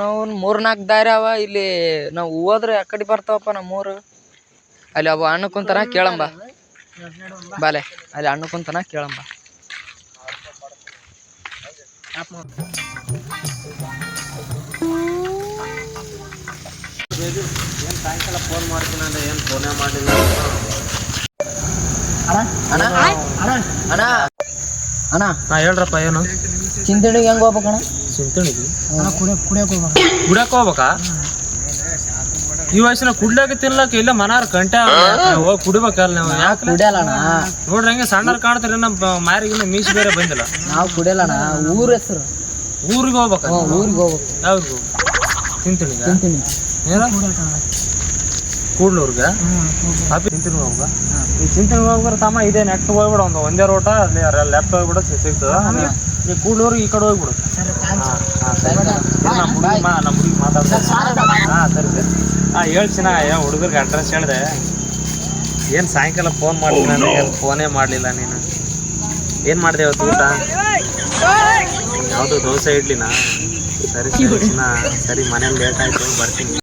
ನಾವು ಮೂರ್ನಾಲ್ಕು ದಾರಿ ಅವ ಇಲ್ಲಿ ನಾವು ಹೋದ್ರೆ ಆ ಕಡೆ ಬರ್ತಾವಪ್ಪ ನಮ್ಮ ಊರು ಅಲ್ಲಿ ಒಬ್ಬ ಅಣ್ಣ ಕುಂತಾನ ಕೇಳಂಬ. ಬಾಲೆ ಅಲ್ಲಿ ಅಣ್ಣ ಕುಂತಾನ ಕೇಳಂಬ. ಏನು ಸಾಯಂಕಾಲ ಫೋನ್ ಮಾಡ್ತೀನಿ ಅಂದ್ರೆ ಏನು ಫೋನೇ ಮಾಡಿಲ್ಲ ಅಣ್ಣ ಅಣ್ಣ. ಅಣ್ಣ. ಹಾಂ ಹೇಳ್ರಪ್ಪ ಏನು? ಚಿಂತಣಿಗೆ ಹೆಂಗ್ ಹೋಗ್ಬೇಕಣ್ಣ? ಚಿಂತಣಿಗೆ ಕುಡಿಯಕ್ಕೆ ಹೋಗ್ಬೇಕಾ. ಈ ವಯಸ್ಸಿನ ಕುಡ್ಲಾಕ ತಿನ್ಲಾಕ ಇಲ್ಲ ಮನಾರ್ ಕಂಟೆ ಹೋಗಿ ಕುಡಿಬೇಕಲ್ಲ ನೀವು. ಯಾಕೆ ಕುಡಿಯಲ್ಲಣ್ಣ ನೋಡ್ರಿ ಹಂಗೆ ಸಣ್ಣರ್ ಕಾಣ್ತೀರಿ ನಮ್ಮ ಮಾರಿಗಿನ್ನ ಮೀಸ್ ಬೇರೆ ಬಂದಿಲ್ಲ. ನಾವು ಕುಡಿಯಲ್ಲಣ್ಣ ಊರ ಹೆಸರು. ಊರಿಗೆ ಹೋಗ್ಬೇಕ? ಊರಿಗೆ ಹೋಗ್ಬೇಕು. ಯಾವ್ದು ತಿಂತೀನಿ ತಿಂತೀನಿ. ಏನ? ಕೂಡ್ಲೂರ್ಗ ಚಿಂತನ ಹೋಗ್ಬೇಕು ಹೋಗ ಈ ಚಿಂತನ ಹೋಗ್ಬಾರ ತಮ್ಮ ಇದೆ ನೆಕ್ಸ್ಟ್ ಹೋಗ್ಬಿಡ ಒಂದು ಒಂದೇ ರೋಟ ಅಲ್ಲಿ ಲೆಫ್ಟ್ ಹೋಗ್ಬಿಡ ಸಿಗ್ತದ. ನೀವು ಕೂಡ್ಲೂರ್ಗೆ ಈ ಕಡೆ ಹೋಗ್ಬಿಡು. ನಮ್ಮ ಹುಡುಗಿ ನಮ್ಮ ಹುಡುಗಿ ಮಾತಾಡ್ತಾರೆ ಹಾಂ ಸರಿ ಸರಿ. ಹಾಂ ಹೇಳ್ತೀನಿ ಯಾ ಹುಡುಗರಿಗೆ ಅಡ್ರೆಸ್ ಹೇಳಿದೆ. ಏನು ಸಾಯಂಕಾಲ ಫೋನ್ ಮಾಡ್ತೀನಿ ನಾನು? ಏನು ಫೋನೇ ಮಾಡಲಿಲ್ಲ ನೀನು? ಏನು ಮಾಡಿದೆ ಇವತ್ತು ಊಟ? ಯಾವುದು ದೋಸೆ ಇಡ್ಲಿನಾ? ಸರಿ ಸರಿ ಸರಿ ಮನೇಲಿ ಲೇಟ್ ಆಯಿತು ಬರ್ತೀನಿ.